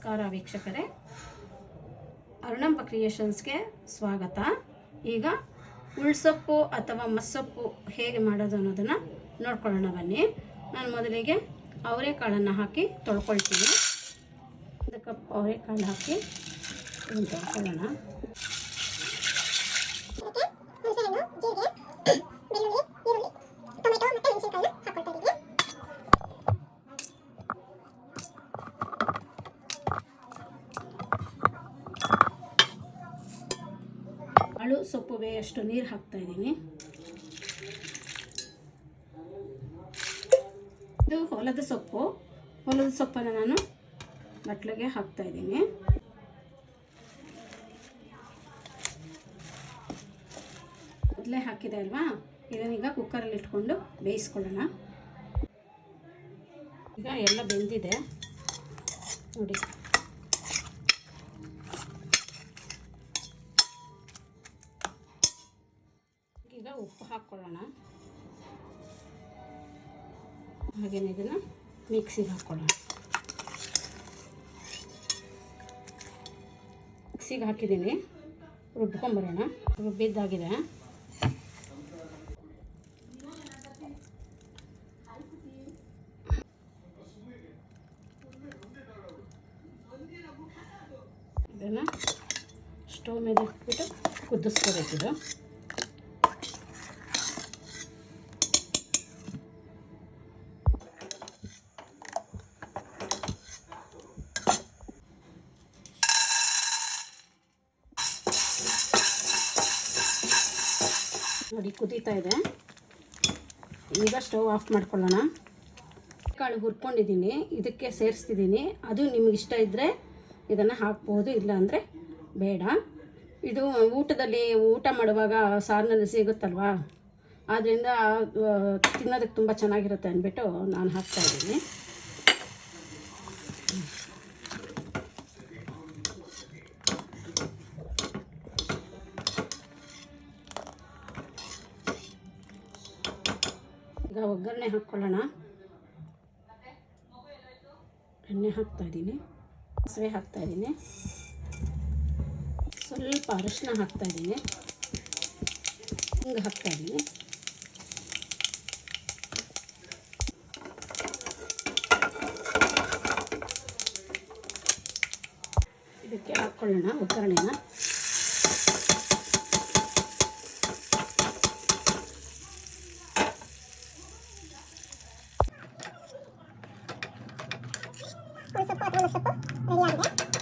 ನಮಸ್ಕಾರ ವೀಕ್ಷಕರೇ. ಅರುಣಂಬ ಕ್ರಿಯೇಷನ್ಸ್ಗೆ ಸ್ವಾಗತ. ಈಗ ಉಳ್ಸೊಪ್ಪು ಅಥವಾ ಮಸ್ಸೊಪ್ಪು ಹೇಗೆ ಮಾಡೋದು ಅನ್ನೋದನ್ನು ನೋಡ್ಕೊಳ್ಳೋಣ ಬನ್ನಿ. ನಾನು ಮೊದಲಿಗೆ ಅವರೆಕಾಳನ್ನು ಹಾಕಿ ತೊಳ್ಕೊಳ್ತೀನಿ. ಒಂದು ಕಪ್ ಅವರೆಕಾಳು ಹಾಕಿ ತೊಳ್ಕೊಳ್ಳೋಣ. ಸೊಪ್ಪು ಬೇಯಷ್ಟು ನೀರು ಹಾಕ್ತಾ ಇದ್ದೀನಿ. ಇದು ಹೊಲದ ಸೊಪ್ಪು. ಹೊಲದ ಸೊಪ್ಪನ್ನು ನಾನು ಬಟ್ಲಿಗೆ ಹಾಕ್ತಾ ಇದ್ದೀನಿ. ಮೊದಲೇ ಹಾಕಿದೆ ಅಲ್ವಾ? ಇದನ್ನೀಗ ಕುಕ್ಕರಲ್ಲಿ ಇಟ್ಕೊಂಡು ಬೇಯಿಸ್ಕೊಳ್ಳೋಣ. ಈಗ ಎಲ್ಲ ಬೆಂದಿದೆ. ನೋಡಿ. ಹಾಕ್ಕೊಳ್ಳೋಣ ಹಾಗೇನೆ ಇದನ್ನು ಮಿಕ್ಸಿಗೆ ಹಾಕ್ಕೊಳ್ಳೋಣ ಮಿಕ್ಸಿಗೆ ಹಾಕಿದ್ದೀನಿ. ರುಬ್ಕೊಂಬರೋಣ. ರುಬ್ಬಿದ್ದಾಗಿದೆ ಇದನ್ನು ಸ್ಟವ್ ಮೇಲೆ ಇಟ್ಬಿಟ್ಟು ಕುದಿಸ್ಕೋಬೇಕಿದು ನೋಡಿ, ಕುದೀತಾ ಇದೆ. ಈಗ ಸ್ಟವ್ ಆಫ್ ಮಾಡ್ಕೊಳ್ಳೋಣ. ಕಾಳು ಹುರ್ಕೊಂಡಿದ್ದೀನಿ, ಇದಕ್ಕೆ ಸೇರಿಸ್ತಿದ್ದೀನಿ. ಅದು ನಿಮ್ಗೆ ಇಷ್ಟ ಇದ್ದರೆ ಇದನ್ನು ಹಾಕ್ಬೋದು, ಇಲ್ಲ ಅಂದರೆ ಬೇಡ. ಇದು ಊಟದಲ್ಲಿ ಊಟ ಮಾಡುವಾಗ ಸಾರಿನಲ್ಲಿ ಸಿಗುತ್ತಲ್ವಾ? ಆದ್ದರಿಂದ ತಿನ್ನೋದಕ್ಕೆ ತುಂಬ ಚೆನ್ನಾಗಿರುತ್ತೆ ಅಂದ್ಬಿಟ್ಟು ನಾನು ಹಾಕ್ತಾ ಒಗ್ಗರಣೆ ಹಾಕ್ಕೊಳ್ಳೋಣ ಎಣ್ಣೆ ಹಾಕ್ತಾ ಇದ್ದೀನಿ. ಸಾಸಿವೆ ಹಾಕ್ತಾ ಇದ್ದೀನಿ. ಸ್ವಲ್ಪ ಅರಿಶಿನ ಹಾಕ್ತಾ ಇದ್ದೀನಿ. ಹಿಂಗೆ ಹಾಕ್ತಾಯಿದ್ದೀನಿ ಇದಕ್ಕೆ ಹಾಕ್ಕೊಳ್ಳೋಣ ಒಗ್ಗರಣೆನ. ஒரு சப்பு அப்புறம் ஒரு சப்பு ரெடி ஆகுது